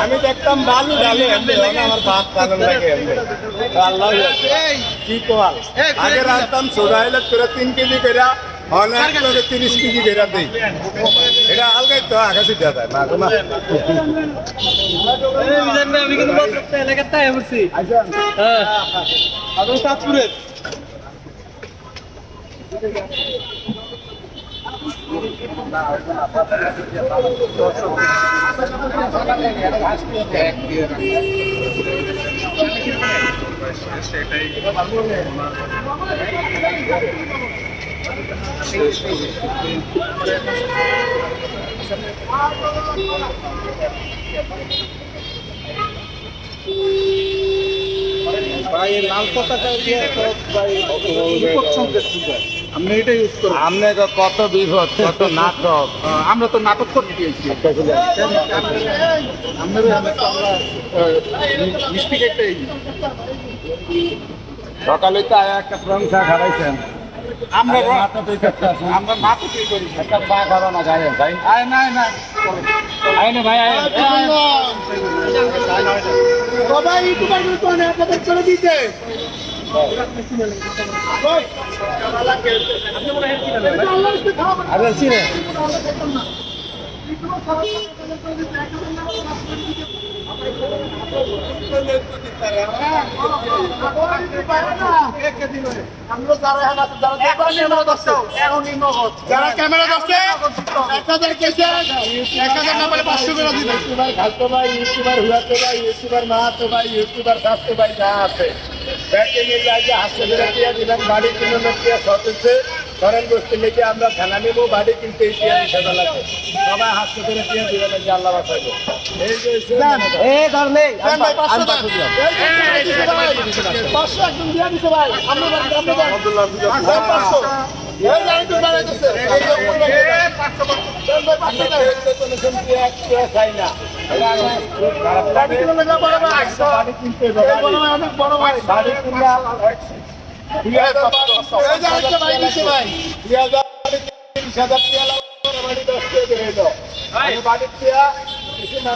আমি দেখতাম বালু ডালে এমনি হয় না, আমার বাপ পাগল লাগে এমনি। আল্লাহ কি কল আগে রাখতাম সোডা এলে তিন কেজি করে লোকে তিরিশ কেজি দিই। এটা আলগাই তো আকাশে দেওয়া যায় মাগো মা। আমি কিন্তু এলাকার তাই বলছি হ্যাঁ। আপনার চাঁদপুরের? ভাই লাল পতাকা দিয়ে বিপদ সংকেত বুঝায় আপনি এটা ইউজ করেন আমনে কত বিপদ কত নাটক। আমরা তো নাটক করতে দিয়েছি আমরা মিষ্টি কেকটাই সকালে তো একটা প্রংসা খারাইছেন আমরা। আমরা নাটকই করি। একটা চা খাবা না গায়ে ভাই। আয় না না। আয় না ভাই আয়। বাবা ইউটিউবারগুলো তো আপনাদের ছেড়ে দিতে আরে চিনে। যারা ক্যামেরা এক হাজার কেসে এক পাঁচশো করে দিবে। ইউটিউবার খালতো ভাই, ইউটিউবার হুয়াতো মাহাতো ভাই, ইউটিউবার স্বাস্থ্য ভাই, যা আছে। ব্যাংকে নিয়ে যায় যে হাসতে ফেরা দিয়ে সতেছে ধরেন বসতে লেগে আমরা খেলা নেব বাড়ি কিনতে এই লাগবে সবাই দিবেন যে আল্লাহ বাঁচাইবো এই যে ধর পাঁচশো একদম দিয়ে দিছে ভাই আমরা এই ভাই, পাঁচশো খারাপ লাগে দুই হাজার তিরিশ হাজার টিয়া লাগবে, বাড়ি দশ টাকা করে দাও। আমি বাড়ির টিয়া ভাই।